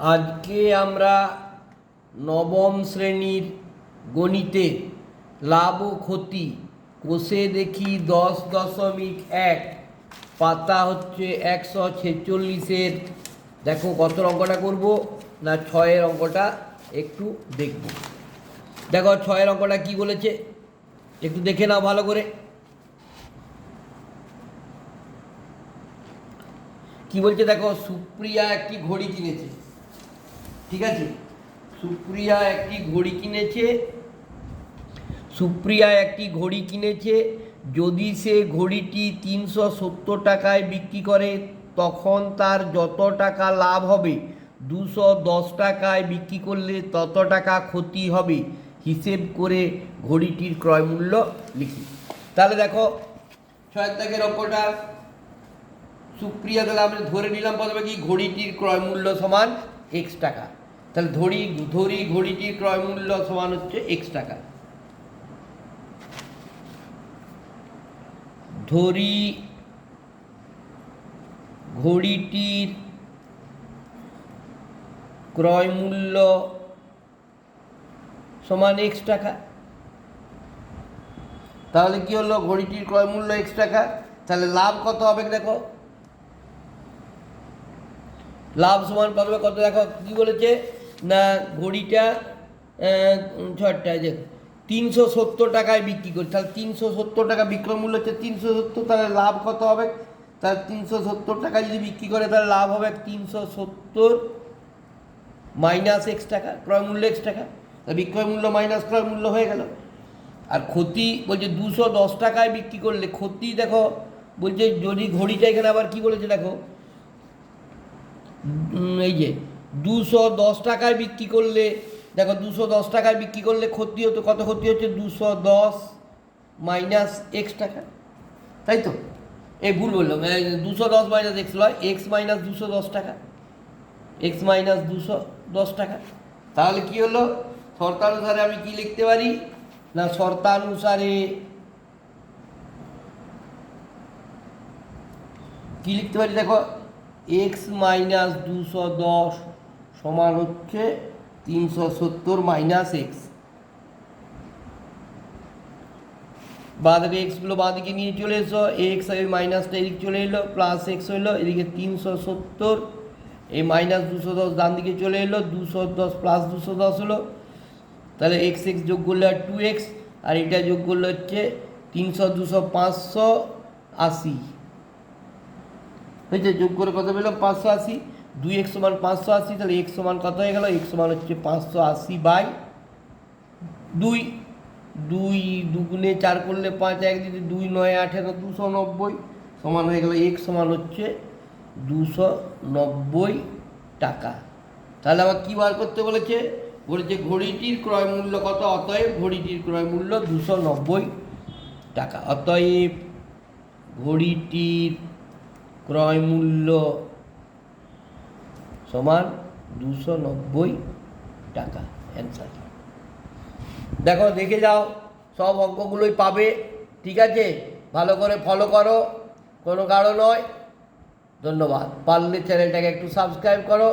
আজকে আমরা নবম শ্রেণির গণিতে লাভ ও ক্ষতি কোষে দেখি দশ দশমিক এক, পাতা হচ্ছে একশো ছেচল্লিশের। দেখো কত অঙ্কটা করব না ছয়ের অঙ্কটা একটু দেখব। দেখো ছয়ের অঙ্কটা কি বলেছে? একটু দেখে নাও ভালো করে। কি বলছে দেখো, সুপ্রিয়া একটি ঘড়ি কিনেছে। ঠিক আছে? সুপ্রিয়া একটি ঘড়ি কিনেছে। সুপ্রিয়া একটি ঘড়ি কিনেছে। যদি সে ঘড়িটি তিনশো সত্তর টাকায় বিক্রি করে, তখন তার যত টাকা লাভ হবে, দুশো দশ টাকায় বিক্রি করলে তত টাকা ক্ষতি হবে। হিসেব করে ঘড়িটির ক্রয় মূল্য লিখি। তাহলে দেখো, ছয় দাগের অঙ্কটা। সুপ্রিয়া তাহলে আমি ধরে নিলাম প্রথমে কি? ঘড়িটির ক্রয় মূল্য সমান এক্স টাকা। তাহলে ধরি ধরি ঘড়িটির ক্রয় মূল্য সমান হচ্ছে এক্স টাকা। ধরি ঘড়িটির ক্রয় মূল্য সমান এক্স টাকা। তাহলে কি হলো? ঘড়িটির ক্রয় মূল্য এক্স টাকা। তাহলে লাভ কত হবে দেখো? লাভ সমান হবে কত? দেখো, কি বলেছে? না ঘড়িটা ছটা যে তিনশো সত্তর টাকায় বিক্রি করি। তাহলে তিনশো সত্তর টাকা বিক্রয় মূল্য হচ্ছে তিনশো সত্তর, তাহলে লাভ কত হবে? তাহলে তিনশো সত্তর টাকা যদি বিক্রি করে, তাহলে লাভ হবে তিনশো সত্তর মাইনাস এক্স টাকা, ক্রয় মূল্য এক্স টাকা। তা বিক্রয় মূল্য মাইনাস ক্রয় মূল্য হয়ে গেল। আর ক্ষতি বলছে দুশো দশ টাকায় বিক্রি করলে, ক্ষতি দেখো, বলছে যদি ঘড়িটা এখানে আবার কি বলেছে দেখো? এই যে দুশো দশ টাকায় বিক্রি করলে, দেখো দুশো দশ টাকায় বিক্রি করলে ক্ষতি হতো, কত ক্ষতি হচ্ছে? দুশো দশ মাইনাস এক্স টাকা। তাই তো? এই ভুল বললাম দুশো দশ মাইনাস এক্স নয় এক্স মাইনাস দুশো দশ টাকা। এক্স মাইনাস দুশো দশ টাকা। তাহলে কি হলো? শর্তানুসারে আমি কি লিখতে পারি? না, শর্তানুসারে কি লিখতে পারি? দেখো এক্স মাইনাস দুশো দশ সমান হচ্ছে তিনশো সত্তর মাইনাস এক্স বাঁদিকে এক্সগুলো বাঁদিকে নিয়ে চলে এসো এক্স এই মাইনাসটা এদিকে চলে এলো প্লাস এক্স হইল এদিকে তিনশো সত্তর, এই মাইনাস দুশো দশ ডান দিকে চলে এলো, দুশো দশ প্লাস দুশো দশ হলো। তাহলে এক্স এক্স যোগ করলে আর টু এক্স আর এটা যোগ করলে হচ্ছে তিনশো দুশো পাঁচশো আশি। হয়েছে যোগ করে কত পেলাম? পাঁচশো আশি। দুই এক্স সমান পাঁচশো আশি, তাহলে এক্স সমান কত হয়ে গেল? এক্স সমান হচ্ছে পাঁচশো আশি বাই দুই। দুই দুগুণে চার করলে পাঁচ, এক দিতে দুই, নয় আঠেরো দুশো নব্বই সমান হয়ে গেল এক্স সমান হচ্ছে দুশো নব্বই টাকা। তাহলে আবার কী বার করতে বলেছে? বলেছে ঘড়িটির ক্রয় মূল্য কত? অতএব ঘড়িটির ক্রয় মূল্য দুশো নব্বই টাকা। অতএব ঘড়িটির ক্রয় মূল্য সমান দুশো নব্বই টাকা অ্যান্সার দেখো, দেখে যাও, সব অঙ্কগুলোই পাবে, ঠিক আছে? ভালো করে ফলো করো, কোনো কারও নয়। ধন্যবাদ। পারলে চ্যানেলটাকে একটু সাবস্ক্রাইব করো।